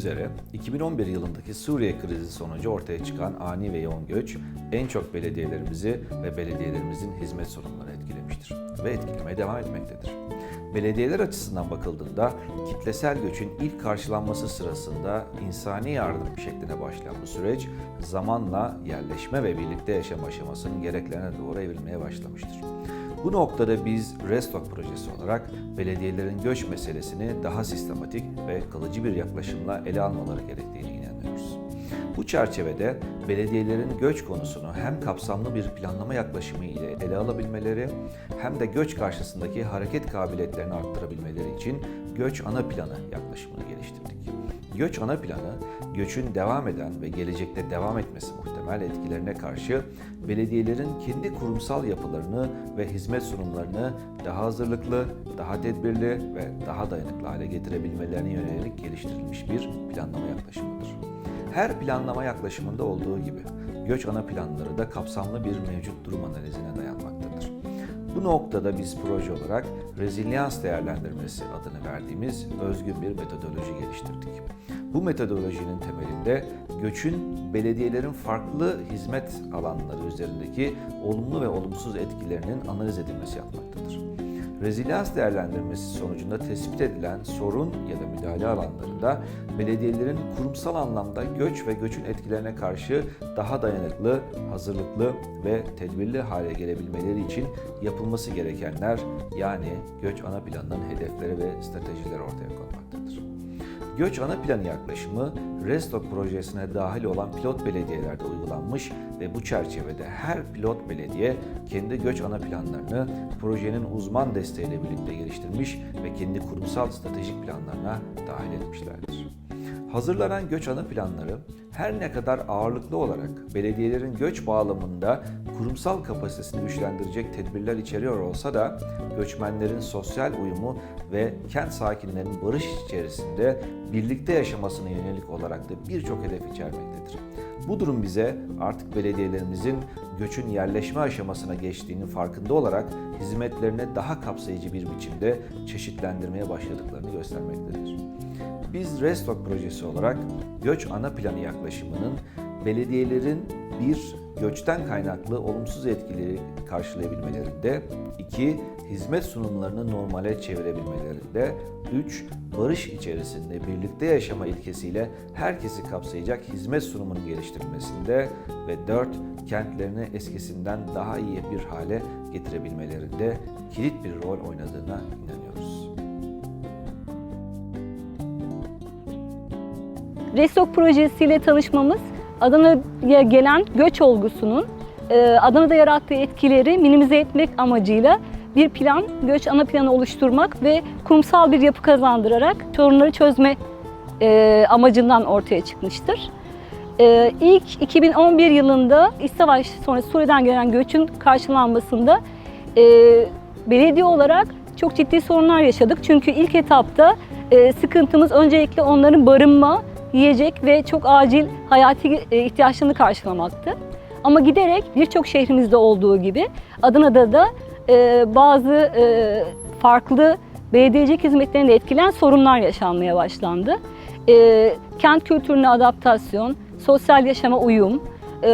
Üzere 2011 yılındaki Suriye krizi sonucu ortaya çıkan ani ve yoğun göç en çok belediyelerimizi ve belediyelerimizin hizmet sorunlarını etkilemiştir ve etkilemeye devam etmektedir. Belediyeler açısından bakıldığında kitlesel göçün ilk karşılanması sırasında insani yardım şekline başlayan bu süreç zamanla yerleşme ve birlikte yaşam aşamasının gereklerine doğru evrilmeye başlamıştır. Bu noktada biz Restock projesi olarak belediyelerin göç meselesini daha sistematik ve kalıcı bir yaklaşımla ele almaları gerektiğini inanıyoruz. Bu çerçevede belediyelerin göç konusunu hem kapsamlı bir planlama yaklaşımı ile ele alabilmeleri hem de göç karşısındaki hareket kabiliyetlerini arttırabilmeleri için göç ana planı yaklaşımını geliştirdik. Göç ana planı, göçün devam eden ve gelecekte devam etmesi muhtemel etkilerine karşı belediyelerin kendi kurumsal yapılarını ve hizmet sunumlarını daha hazırlıklı, daha tedbirli ve daha dayanıklı hale getirebilmelerine yönelik geliştirilmiş bir planlama yaklaşımıdır. Her planlama yaklaşımında olduğu gibi göç ana planları da kapsamlı bir mevcut durum analizine dayanmaktadır. Bu noktada biz proje olarak rezilyans değerlendirmesi adını verdiğimiz özgün bir metodoloji geliştirdik. Bu metodolojinin temelinde göçün belediyelerin farklı hizmet alanları üzerindeki olumlu ve olumsuz etkilerinin analiz edilmesi yapmaktadır. Rezilyans değerlendirmesi sonucunda tespit edilen sorun ya da müdahale alanlarında belediyelerin kurumsal anlamda göç ve göçün etkilerine karşı daha dayanıklı, hazırlıklı ve tedbirli hale gelebilmeleri için yapılması gerekenler yani göç ana planının hedefleri ve stratejileri ortaya konmaktadır. Göç ana planı yaklaşımı Restock projesine dahil olan pilot belediyelerde uygulanmış ve bu çerçevede her pilot belediye kendi göç ana planlarını projenin uzman desteğiyle birlikte geliştirmiş ve kendi kurumsal stratejik planlarına dahil etmişlerdir. Hazırlanan göç ana planları her ne kadar ağırlıklı olarak belediyelerin göç bağlamında kurumsal kapasitesini güçlendirecek tedbirler içeriyor olsa da göçmenlerin sosyal uyumu ve kent sakinlerinin barış içerisinde birlikte yaşamasına yönelik olarak da birçok hedef içermektedir. Bu durum bize artık belediyelerimizin göçün yerleşme aşamasına geçtiğinin farkında olarak hizmetlerini daha kapsayıcı bir biçimde çeşitlendirmeye başladıklarını göstermektedir. Biz Restock projesi olarak göç ana planı yaklaşımının belediyelerin bir göçten kaynaklı olumsuz etkileri karşılayabilmelerinde, iki hizmet sunumlarını normale çevirebilmelerinde, üç barış içerisinde birlikte yaşama ilkesiyle herkesi kapsayacak hizmet sunumunun geliştirilmesinde ve dört kentlerini eskisinden daha iyi bir hale getirebilmelerinde kilit bir rol oynadığına inanıyoruz. Restock projesiyle tanışmamız Adana'ya gelen göç olgusunun e, Adana'da yarattığı etkileri minimize etmek amacıyla bir plan, göç ana planı oluşturmak ve kurumsal bir yapı kazandırarak sorunları çözme e, amacından ortaya çıkmıştır. E, İlk 2011 yılında İç Savaş sonrası Suriye'den gelen göçün karşılanmasında belediye olarak çok ciddi sorunlar yaşadık. Çünkü ilk etapta sıkıntımız öncelikle onların barınma, yiyecek ve çok acil hayati e, ihtiyaçlarını karşılamaktı. Ama giderek birçok şehrimizde olduğu gibi Adana'da da e, bazı e, farklı belediyecilik hizmetlerinde etkilen sorunlar yaşanmaya başlandı. E, kent kültürüne adaptasyon, sosyal yaşama uyum, e,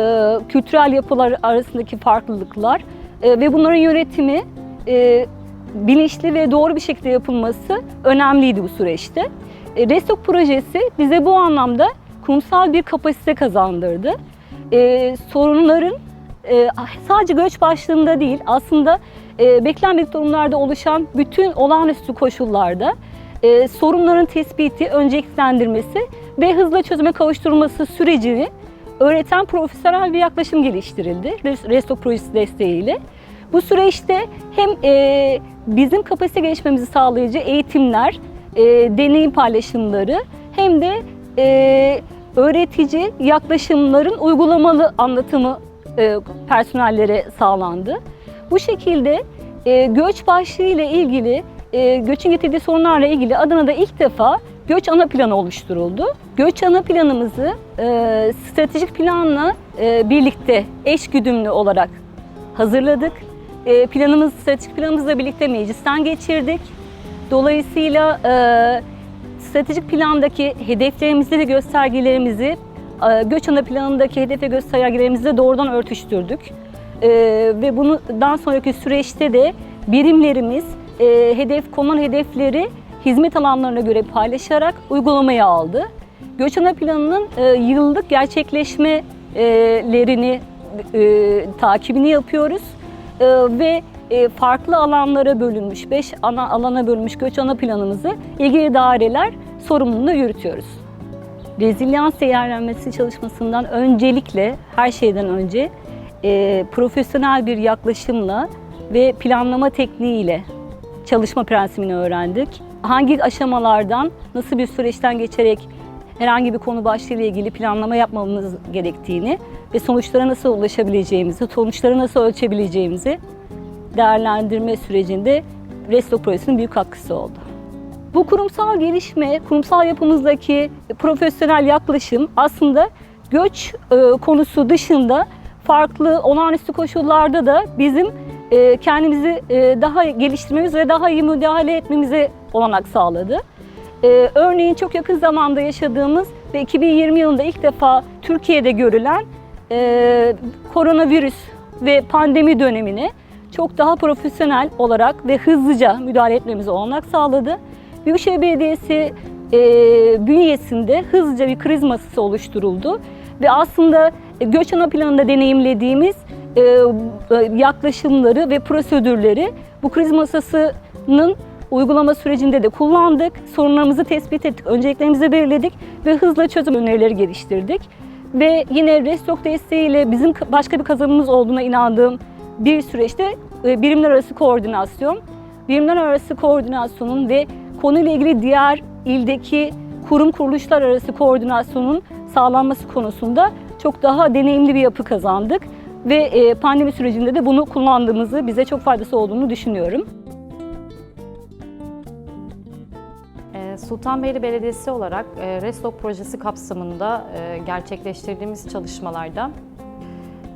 kültürel yapılar arasındaki farklılıklar e, ve bunların yönetimi e, bilinçli ve doğru bir şekilde yapılması önemliydi bu süreçte. Restock projesi bize bu anlamda kurumsal bir kapasite kazandırdı. E, sorunların e, sadece göç başlığında değil aslında e, beklenmedik durumlarda oluşan bütün olağanüstü koşullarda e, sorunların tespiti, önceliklendirmesi ve hızla çözüme kavuşturulması sürecini öğreten profesyonel bir yaklaşım geliştirildi Restock projesi desteğiyle. Bu süreçte hem e, bizim kapasite gelişmemizi sağlayıcı eğitimler, e, deneyim paylaşımları hem de e, öğretici yaklaşımların uygulamalı anlatımı e, personellere sağlandı. Bu şekilde e, göç başlığı ile ilgili, e, göçün getirdiği sorunlarla ilgili Adana'da ilk defa göç ana planı oluşturuldu. Göç ana planımızı e, stratejik planla e, birlikte eş güdümlü olarak hazırladık. E, planımız, stratejik planımızla birlikte meclisten geçirdik. Dolayısıyla e, stratejik plandaki hedeflerimizi ve göstergelerimizi e, göç ana planındaki hedef ve göstergelerimizi de doğrudan örtüştürdük. E, ve bundan sonraki süreçte de birimlerimiz e, hedef konulan hedefleri hizmet alanlarına göre paylaşarak uygulamaya aldı. Göç ana planının e, yıllık gerçekleşmelerini e, takibini yapıyoruz E, ve e, farklı alanlara bölünmüş, 5 ana alana bölünmüş göç ana planımızı ilgili daireler sorumluluğunda yürütüyoruz. Rezilyans değerlenmesi çalışmasından öncelikle her şeyden önce e, profesyonel bir yaklaşımla ve planlama tekniğiyle çalışma prensibini öğrendik. Hangi aşamalardan, nasıl bir süreçten geçerek herhangi bir konu başlığıyla ilgili planlama yapmamız gerektiğini ve sonuçlara nasıl ulaşabileceğimizi, sonuçları nasıl ölçebileceğimizi değerlendirme sürecinde Resto Projesi'nin büyük katkısı oldu. Bu kurumsal gelişme, kurumsal yapımızdaki profesyonel yaklaşım aslında göç e, konusu dışında farklı olağanüstü koşullarda da bizim e, kendimizi e, daha geliştirmemiz ve daha iyi müdahale etmemize olanak sağladı. Örneğin çok yakın zamanda yaşadığımız ve 2020 yılında ilk defa Türkiye'de görülen koronavirüs ve pandemi dönemini çok daha profesyonel olarak ve hızlıca müdahale etmemize olanak sağladı. Büyükşehir Belediyesi e, bünyesinde hızlıca bir kriz masası oluşturuldu ve aslında e, göç ana planında deneyimlediğimiz e, e, yaklaşımları ve prosedürleri bu kriz masasının uygulama sürecinde de kullandık. Sorunlarımızı tespit ettik, önceliklerimizi belirledik ve hızla çözüm önerileri geliştirdik. Ve yine Restok desteğiyle bizim başka bir kazanımımız olduğuna inandığım bir süreçte birimler arası koordinasyon, birimler arası koordinasyonun ve konuyla ilgili diğer ildeki kurum kuruluşlar arası koordinasyonun sağlanması konusunda çok daha deneyimli bir yapı kazandık ve e, pandemi sürecinde de bunu kullandığımızı bize çok faydası olduğunu düşünüyorum. Ee, Sultanbeyli Belediyesi olarak e, Restock projesi kapsamında e, gerçekleştirdiğimiz çalışmalarda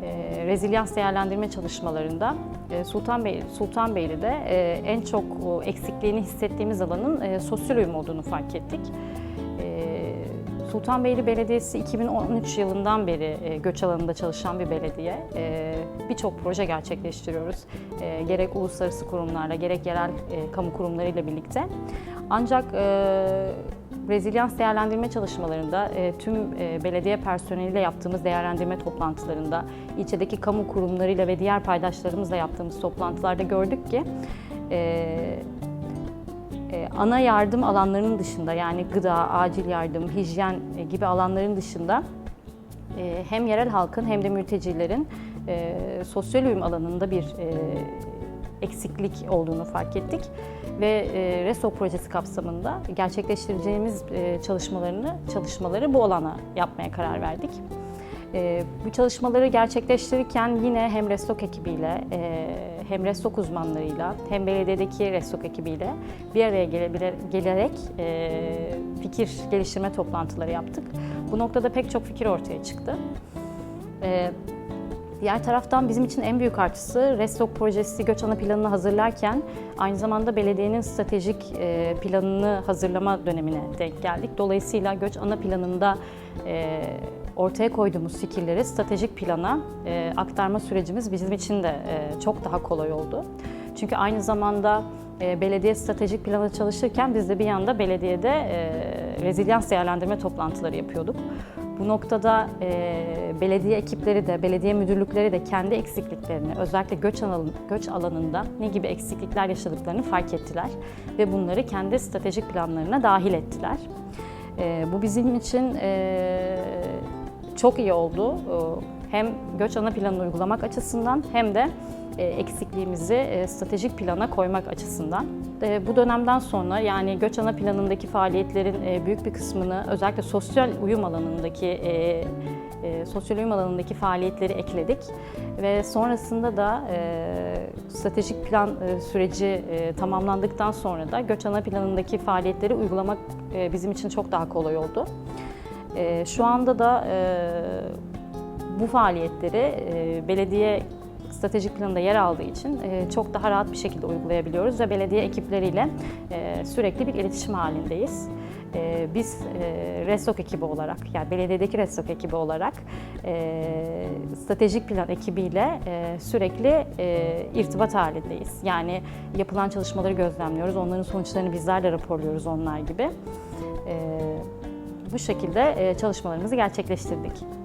e, rezilyans değerlendirme çalışmalarında e, Sultanbeyli, Sultanbeyli'de e, en çok o, eksikliğini hissettiğimiz alanın e, uyum olduğunu fark ettik. E, Sultanbeyli Belediyesi 2013 yılından beri e, göç alanında çalışan bir belediye. E, Birçok proje gerçekleştiriyoruz. E, Gerek uluslararası kurumlarla gerek yerel e, kamu kurumlarıyla birlikte. Ancak e, rezilyans değerlendirme çalışmalarında e, tüm e, belediye personeliyle yaptığımız değerlendirme toplantılarında, ilçedeki kamu kurumlarıyla ve diğer paydaşlarımızla yaptığımız toplantılarda gördük ki e, ana yardım alanlarının dışında yani gıda, acil yardım, hijyen gibi alanların dışında hem yerel halkın hem de mültecilerin sosyal uyum alanında bir eksiklik olduğunu fark ettik ve e, RESO projesi kapsamında gerçekleştireceğimiz e, çalışmalarını çalışmaları bu alana yapmaya karar verdik. E, bu çalışmaları gerçekleştirirken yine hem Restok ekibiyle, e, hem Restok uzmanlarıyla, hem belediyedeki Restok ekibiyle bir araya gele- gelerek e, fikir geliştirme toplantıları yaptık. Bu noktada pek çok fikir ortaya çıktı. E, Diğer taraftan bizim için en büyük artısı Restok projesi göç ana planını hazırlarken aynı zamanda belediyenin stratejik e, planını hazırlama dönemine denk geldik. Dolayısıyla göç ana planında e, ortaya koyduğumuz fikirleri stratejik plana e, aktarma sürecimiz bizim için de çok daha kolay oldu. Çünkü aynı zamanda belediye stratejik planı çalışırken biz de bir yanda belediyede rezilyans değerlendirme toplantıları yapıyorduk. Bu noktada e, belediye ekipleri de, belediye müdürlükleri de kendi eksikliklerini, özellikle göç, alanı, göç alanında ne gibi eksiklikler yaşadıklarını fark ettiler ve bunları kendi stratejik planlarına dahil ettiler. E, bu bizim için e, çok iyi oldu. E, Hem göç ana planını uygulamak açısından hem de eksikliğimizi e, stratejik plana koymak açısından. E, Bu dönemden sonra yani göç ana planındaki faaliyetlerin e, büyük bir kısmını özellikle sosyal uyum alanındaki e, e, sosyal uyum alanındaki faaliyetleri ekledik ve sonrasında da e, stratejik plan e, süreci e, tamamlandıktan sonra da göç ana planındaki faaliyetleri uygulamak e, bizim için çok daha kolay oldu. E, Şu anda da e, bu faaliyetleri e, belediye stratejik planında yer aldığı için e, çok daha rahat bir şekilde uygulayabiliyoruz ve belediye ekipleriyle e, sürekli bir iletişim halindeyiz. e, biz e, RESOK ekibi olarak, yani belediyedeki RESOK ekibi olarak stratejik plan ekibiyle sürekli irtibat halindeyiz. Yani yapılan çalışmaları gözlemliyoruz, onların sonuçlarını bizler de raporluyoruz onlar gibi. Bu şekilde çalışmalarımızı gerçekleştirdik.